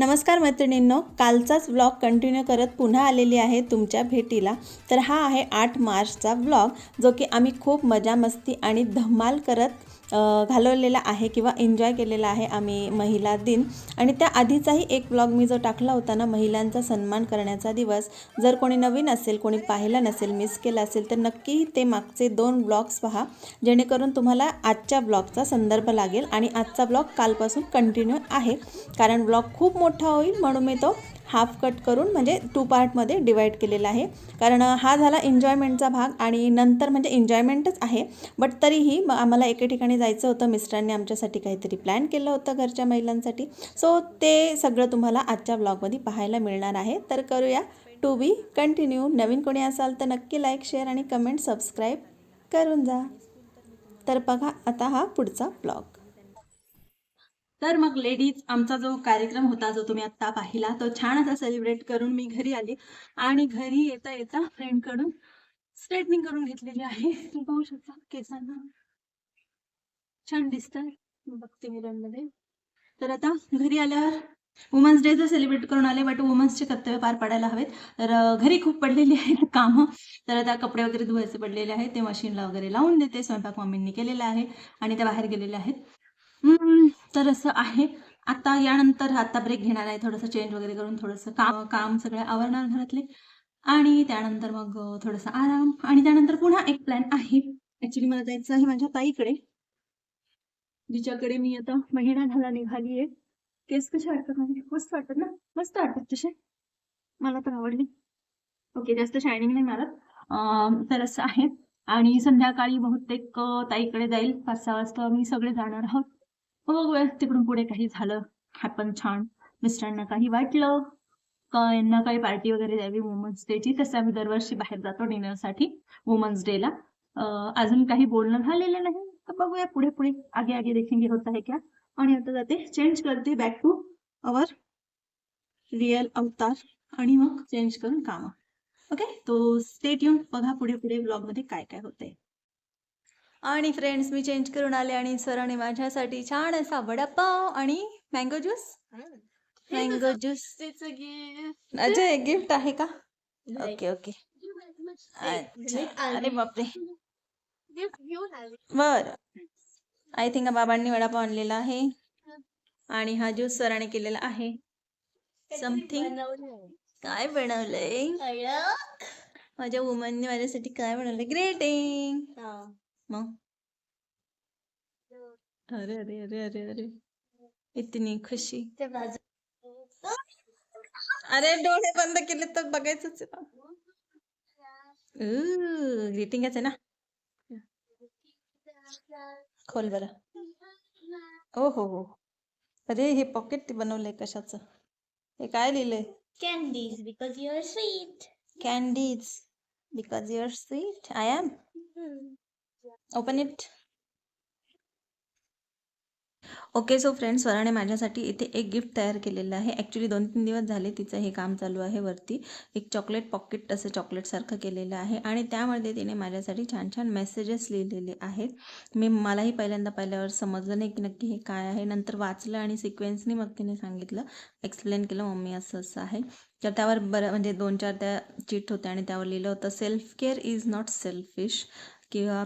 नमस्कार मैत्रिणींनो कालचाच vlog continue करत पुन्हा आलेली आहे तुमच्या भेटीला. तर हा आहे आठ मार्चचा व्लॉग जो की आम्ही खूप मजा मस्ती आणि धमाल करत घालवलेला आहे किंवा एन्जॉय केलेला आहे आम्ही महिला दिन. आणि त्या आधीचाही एक ब्लॉग मी जो टाकला होता ना महिलांचा सन्मान करण्याचा दिवस जर कोणी नवीन असेल कोणी पाहिला नसेल मिस केला असेल तर नक्की ते मागचे दोन ब्लॉग्स पहा जेणेकरून तुम्हाला आजच्या ब्लॉगचा संदर्भ लागेल. आणि आजचा ब्लॉग कालपासून कंटिन्यू आहे. कारण ब्लॉग खूप मोठा होईल म्हणून मी तो हाफ कट करून म्हणजे टू पार्टमध्ये डिवाईड केलेला आहे. कारण हा झाला एन्जॉयमेंटचा भाग आणि नंतर म्हणजे एन्जॉयमेंटच आहे. बट तरीही म- आम्हाला एके ठिकाणी जायचं होतं. मिस्टरांनी आमच्यासाठी काहीतरी प्लॅन केलं होतं घरच्या महिलांसाठी. सो ते सगळं तुम्हाला आजच्या ब्लॉगमध्ये पाहायला मिळणार आहे. तर करूया टू बी कंटिन्यू नवीन कोणी असाल तर नक्की लाईक शेअर आणि कमेंट सबस्क्राईब करून जा. तर बघा आता हा पुढचा ब्लॉग. तर मग लेडीज आमचा जो कार्यक्रम होता जो तुम्ही आत्ता पाहिला तो छान असा सेलिब्रेट करून मी घरी आली. आणि घरी येता येता फ्रेंडकडून स्ट्रेटनिंग करून घेतलेली आहे. तुम्ही पाहू शकता केसांना छान दिसत बघते मिररमध्ये तर आता घरी आल्यावर वुमन्स डेचं सेलिब्रेट करून आले बट वुमन्सचे कर्तव्य पार पाडायला हवेत. तर घरी खूप पडलेली आहेत कामं. तर आता कपडे वगैरे धुवायचे पडलेले आहेत ते मशीनला वगैरे लावून देते स्वयंपाक मम्मींनी केलेला आहे आणि त्या बाहेर गेलेल्या आहेत. तर असं आहे. आता यानंतर आता ब्रेक घेणार आहे. थोडंसं चेंज वगैरे करून थोडंसं काम काम सगळं आवरणार घरातले. आणि त्यानंतर मग थोडासा आराम. आणि त्यानंतर पुन्हा एक प्लॅन आहे. ऍक्च्युली मला जायचं आहे माझ्या ताईकडे. जिच्याकडे मी आता महिना झाला निघाली आहे केस कसे वाटतात म्हणजे मस्त वाटतात ना? मस्त वाटतात तसे. मला तर आवडली. ओके जास्त शायनिंग नाही मारत. तर असं आहे. आणि संध्याकाळी बहुतेक ताईकडे जाईल. पाच सहा वाजता मी सगळे जाणार आहोत. बघूया तिकडून पुढे काही झालं. हॅपन छान मिस्टरांना काही वाटलं का? यांना काही पार्टी वगैरे द्यावी? वुमन्स डेची तसं आम्ही दरवर्षी बाहेर जातो डिनरसाठी वुमन्स डेला अजून काही बोलणं झालेलं नाही. तर बघूया पुढे पुढे. आगे आगे देखेंगे होता है क्या? आणि आता जाते. चेंज करते बॅक टू अवर रिअल अवतार. आणि मग चेंज करून काम. ओके तो स्टेट येऊन बघा पुढे पुढे ब्लॉगमध्ये काय काय होतंय. आणि फ्रेंड्स मी चेंज करून आले आणि सरांनी माझ्यासाठी छान असा वडापाव आणि mango juice mango juice Ajay gift आहे का? ओके ओके अरे बापरे. बर. आय थिंक बाबांनी वडापाव आणलेला आहे. आणि हा ज्यूस सरांनी केलेला आहे. समथिंग काय बनवलंय? माझ्या वुमनने माझ्यासाठी काय बनवलंय? ग्रेटिंग मग? अरे अरे अरे अरे अरे. इतनी खुशी. अरे डोळे बंद केले तर बघायचंच ग्रीटिंगच आहे ना. खोल बरं. ओ हो हो. अरे हे पॉकेट बनवलंय कशाचं? हे काय लिहिलंय? Candies because you're sweet. Candies because you're sweet I am open it okay so friends स्वराने माझ्यासाठी इथे एक गिफ्ट तयार केलेलं आहे. ॲक्च्युली दोन तीन दिवस झाले तिचं हे काम चालू आहे वरती. एक चॉकलेट पॉकेट असं चॉकलेटसारखं केलेलं आहे आणि त्यामध्ये तिने माझ्यासाठी छान छान मेसेजेस लिहिलेले आहेत. मी मलाही पहिल्यांदा पाहिल्यावर समजलं नाही की नक्की हे काय आहे. नंतर वाचलं आणि सिक्वेन्सनी मग तिने सांगितलं एक्सप्लेन केलं मम्मी असं असं आहे. तर त्यावर बरं म्हणजे दोन चार त्या चिट होत्या आणि त्यावर लिहिलं होतं self care is not selfish किंवा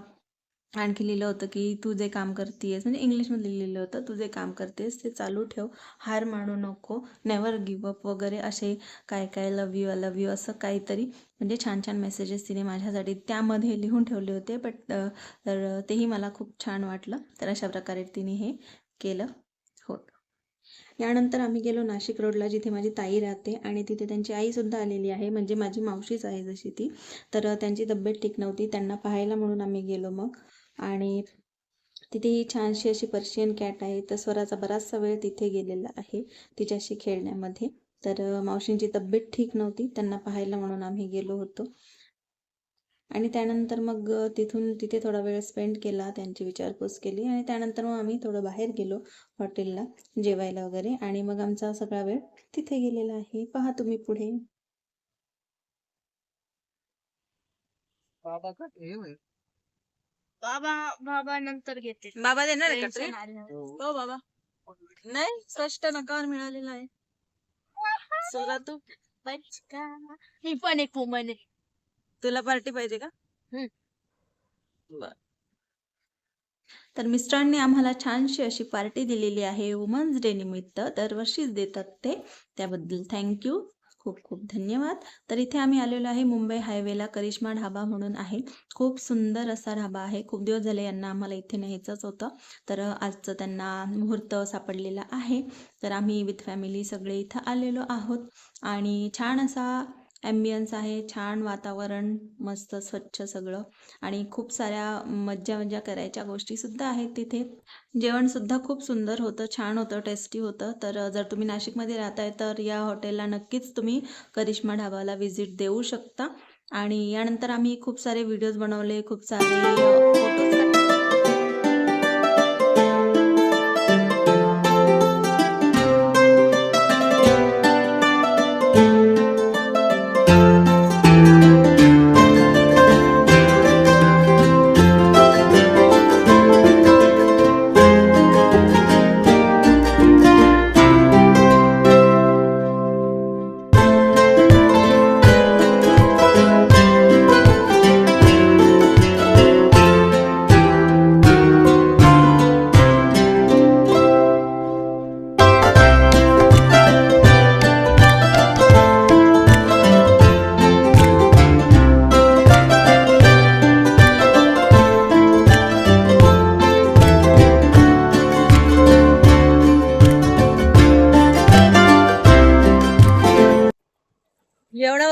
आणखी लिहिलं होतं की तू जे काम करतेस म्हणजे इंग्लिशमध्ये लिहिलेलं होतं तू जे काम करतेस ते चालू ठेव हार मानू नको नेवर गिव अप वगैरे असे काय काय लव यू लव यू असं काहीतरी म्हणजे छान छान मेसेजेस तिने माझ्यासाठी त्यामध्ये लिहून ठेवले होते बट तर तेही मला खूप छान वाटलं तर अशा प्रकारे तिने हे केलं होतं यानंतर आम्ही गेलो नाशिक रोडला जिथे माझी ताई राहते आणि तिथे त्यांची आईसुद्धा आलेली आहे म्हणजे माझी मावशीच आहे जशी ती तर त्यांची तब्येत ठीक नव्हती त्यांना पाहायला म्हणून आम्ही गेलो मग. आणि तिथे ही छानशी अशी पर्शियन कॅट आहे. तर स्वराचा बराचसा वेळ तिथे गेलेला आहे तिच्याशी खेळण्यामध्ये. तर मावशींची तब्येत ठीक नव्हती. त्यांना पाहायला म्हणून आम्ही गेलो होतो. आणि त्यानंतर मग तिथून तिथे थोडा वेळ स्पेंड केला त्यांची विचारपूस केली आणि त्यानंतर मग आम्ही थोडं बाहेर गेलो हॉटेलला जेवायला वगैरे. आणि मग आमचा सगळा वेळ तिथे गेलेला आहे. पहा तुम्ही पुढे. बाबा हे. बाबा नंतर घेते. बाबा देणार आलं. हो. बाबा. नाही स्पष्ट नकार मिळालेला आहे. चला तू. ही पण एक वुमन आहे. तुला पार्टी पाहिजे का? हम्म. बर. तर मिस्टरांनी आम्हाला छानशी अशी पार्टी दिलेली आहे. वुमन्स डे निमित्त दरवर्षीच देतात ते. त्याबद्दल थँक्यू खूप खूप धन्यवाद. तर इथे आम्ही आलेलो आहे मुंबई हायवेला करिश्मा ढाबा म्हणून आहे. खूप सुंदर असा ढाबा आहे. खूप दिवस झाले यांना आम्हाला इथे न्यायचंच होतं. तर आजचं त्यांना मुहूर्त सापडलेला आहे. तर आम्ही विथ फॅमिली सगळे इथं आलेलो आहोत. आणि छान असा ॲम्बियन्स आहे छान वातावरण मस्त स्वच्छ सगळं. आणि खूप साऱ्या मज्जा मज्जा करायच्या गोष्टीसुद्धा आहेत तिथे. जेवणसुद्धा खूप सुंदर होतं छान होतं टेस्टी होतं. तर जर तुम्ही नाशिकमध्ये राहताय तर या हॉटेलला नक्कीच तुम्ही करिश्मा ढाबाला व्हिजिट देऊ शकता. आणि यानंतर आम्ही खूप सारे व्हिडिओज बनवले खूप सारे फोटोज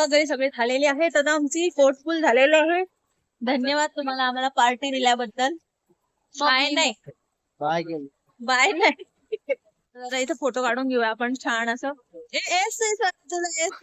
वगैरे सगळे झालेले आहेत. आता आमची पोट फुल झालेली आहे. धन्यवाद तुम्हाला आम्हाला पार्टी दिल्याबद्दल. बाय नाही. केलं बाय नाही. जरा इथं फोटो काढून घेऊया आपण छान असं. ए एस आहे सर तुझं एस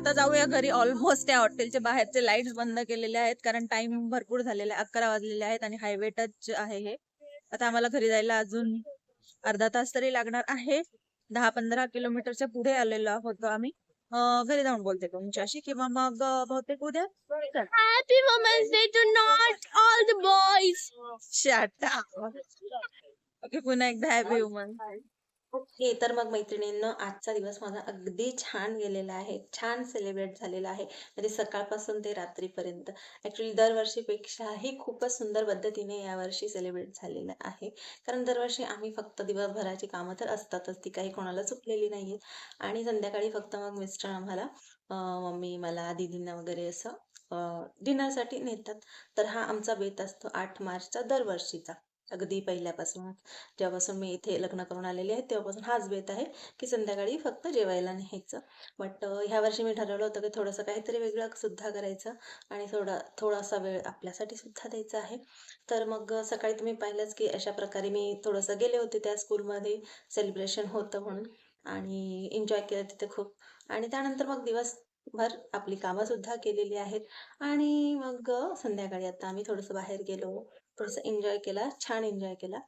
आता जाऊया घरी ऑलमोस्ट त्या हॉटेलचे बाहेरचे लाईट्स बंद केलेले आहेत कारण टाइम भरपूर झालेला आहे अकरा वाजलेले आहेत आणि हायवे टच आहे हे. आता आम्हाला घरी जायला अजून अर्धा तास तरी लागणार आहे. दहा पंधरा किलोमीटरच्या पुढे आलेलो होतो आम्ही. घरी जाऊन बोलते तुमच्याशी किंवा मग बहुतेक उद्या. Happy women's day to not all the boys शाटा okay पुन्हा एकदा हॅपी वुमन ओके तर मग मैत्रिणींनो आजचा दिवस माझा अगदी छान गेलेला आहे. छान सेलिब्रेट झालेला आहे. म्हणजे सकाळपासून ते रात्रीपर्यंत. ॲक्च्युली दरवर्षीपेक्षाही खूपच सुंदर पद्धतीने यावर्षी सेलिब्रेट झालेलं आहे. कारण दरवर्षी आम्ही फक्त दिवसभराची कामं तर असतातच. ती काही कोणाला चुकलेली नाही आहेत आणि संध्याकाळी फक्त मग मिस्टर आम्हाला मम्मी मला दीदींना वगैरे असं डिनरसाठी नेतात. तर हा आमचा बेत असतो आठ मार्चचा दरवर्षीचा. अगदी पहिल्यापासून. जेव्हापासून मी इथे लग्न करून आलेली आहे तेव्हापासून हाच बेत आहे की संध्याकाळी फक्त जेवायला न्यायचं. बट ह्या वर्षी मी ठरवलं होतं की थोडंसं काहीतरी वेगळं सुद्धा करायचं आणि थोडा थोडासा वेळ आपल्यासाठी सुद्धा द्यायचा आहे. तर मग सकाळी तुम्ही पाहिलंच की अशा प्रकारे मी थोडंसं गेले होते त्या स्कूलमध्ये सेलिब्रेशन होतं म्हणून आणि एन्जॉय केलं तिथे खूप. आणि त्यानंतर मग दिवसभर आपली कामं सुद्धा केलेली आहेत. आणि मग संध्याकाळी आता आम्ही थोडंसं बाहेर गेलो. थोडंसं एन्जॉय केला छान एन्जॉय केला.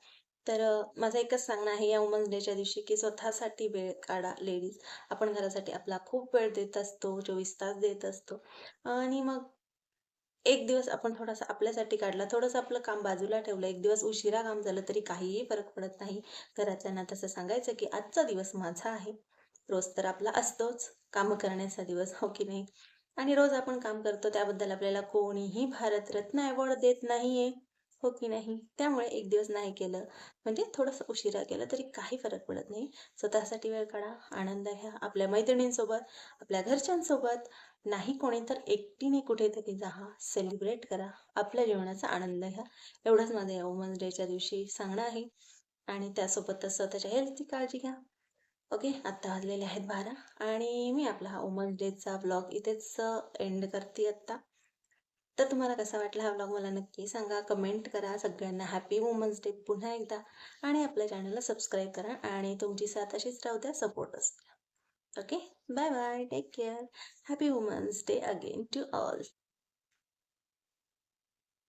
तर माझं एकच सांगणं आहे या वुमन्स डेच्या दिवशी की स्वतःसाठी वेळ काढा लेडीज आपण घरासाठी आपला खूप वेळ देत असतो चोवीस तास देत असतो. आणि मग एक दिवस आपण थोडासा आपल्यासाठी काढला थोडंसं आपलं काम बाजूला ठेवलं एक दिवस उशिरा काम झालं तरी काहीही फरक पडत नाही. घरातल्यांना तसं सांगायचं की आजचा दिवस माझा आहे. रोज तर आपला असतोच कामं करण्याचा दिवस हो की नाही? आणि रोज आपण काम करतो त्याबद्दल आपल्याला कोणीही भारतरत्न अवॉर्ड देत नाहीये. हो की नाही? त्यामुळे एक दिवस नाही केलं. म्हणजे थोडंसं उशिरा केलं तरी काही फरक पडत नाही. स्वतःसाठी वेळ काढा आनंद घ्या. आपल्या मैत्रिणींसोबत आपल्या घरच्यांसोबत नाही कोणी तर एकटीने कुठेतरी जा. सेलिब्रेट करा. आपल्या जीवनाचा आनंद घ्या. एवढंच माझं या वुमन्स डेच्या दिवशी सांगणं आहे. आणि त्यासोबतच स्वतःच्या हेल्थची काळजी घ्या. ओके आत्ता वाजलेले आहेत बारा. आणि मी आपला हा वुमन्स डेचा ब्लॉग इथेच एंड करते आत्ता. तर तुम्हाला कसा वाटला हा ब्लॉग मला नक्की सांगा. कमेंट करा. सगळ्यांना हॅपी वुमन्स डे पुन्हा एकदा. आणि आपल्या चॅनलला सबस्क्राईब करा. आणि तुमची साथ अशीच राहू द्या. सपोर्ट असू okay bye bye take care happy women's day again to all